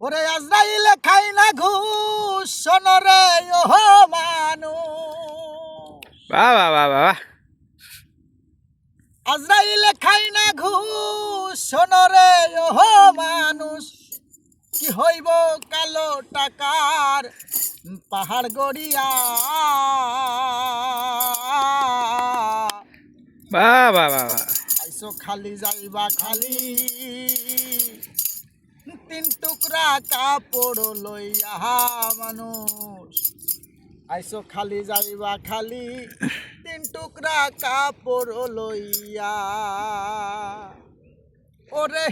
ওরে আজরাইলে খাই না ঘুষ শোনরে ওহ মানু বাহ বাহ বাহ বাহ আজরাইলে খাই না ঘুষ শোনরে ওহ মানুষ। কি হইব কালো টাকার পাহাড় গড়িয়া? বাহ বাহ বাহ। আইসো খালি যাইবা খালি। তিন টুকরা কাপড় লইয়া মানুষ। আইসো খালি যাইবা খালি, তিন টুকরা কাপড় লইয়া। ওরে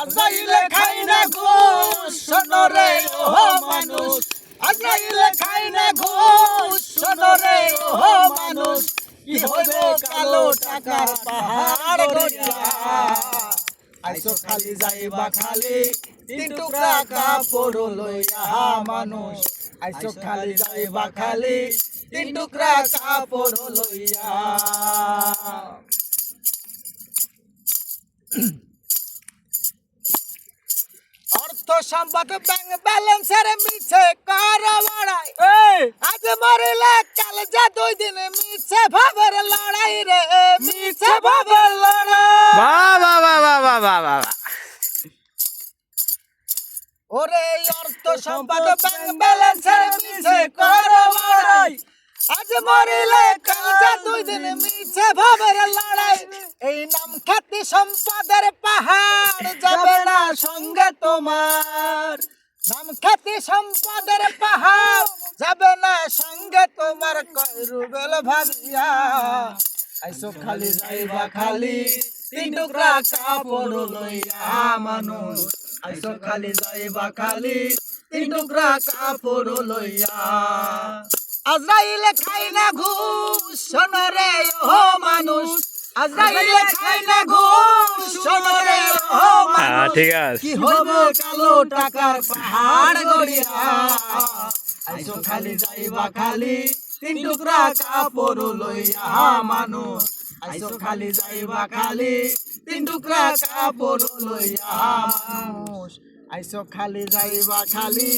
আজাইলে খাই না ঘুষ শোনরে ও মানুষ। আজাইলে খাই না ঘুষ শোনরে ও মানুষ। কি হইবে কালো টাকার পাহাড় আইসো খালি যাইবা খালি তিন টুকরা কাপড় লইয়া মানুষ। আইসো খালি যাইবা খালি। তিন টুকরা কাপড় লইয়া অর্থ সম্পদ ব্যাংক ব্যালেন্সের মিছে কর বাড়াই আজ মরিলে কাল যা দুই দিন মিছে ভাবের লড়াই রে। মিছে ভাবের লড়াই। ওরে অর্থ সম্পদ ব্যালেন্সের মিছে কর বাড়াই আজ মরিলে কাল যা দুই দিন মিছে ভাবের লড়াই। এই নাম খ্যাতি সম্পদের পাহাড় যাবে না সঙ্গে তোমার। নাম খ্যাতি সম্পদের পাহাড় যাবে না সঙ্গে তোমার কয়রুবেল ভাবিয়া আইসো খালি যাইবা খালি। তিন টুকরা কাপড় লইয়া মানুষ আইসো খালি যাইবা খালি তিন টুকরা কাপড় লইয়া আজরাইলে খাই না ঘুষ শোনরে ও মানুষ আজরাইলে খাই না ঘুষ শোনরে ও মানুষ ঠিক আছে. কি হইব কালো টাকার পাহাড় গড়িয়া আইসো খালি যাইবা খালি তিন টুকরা কাপড় লইয়া মানুষ আইসো খালি যাইবা খালি তিন টুকরা কাপড় লইয়া আইসো খালি যাইবা খালি।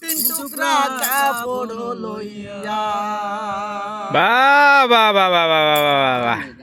তিন টুকরা কাপড় বা বা বা বা বা বা বা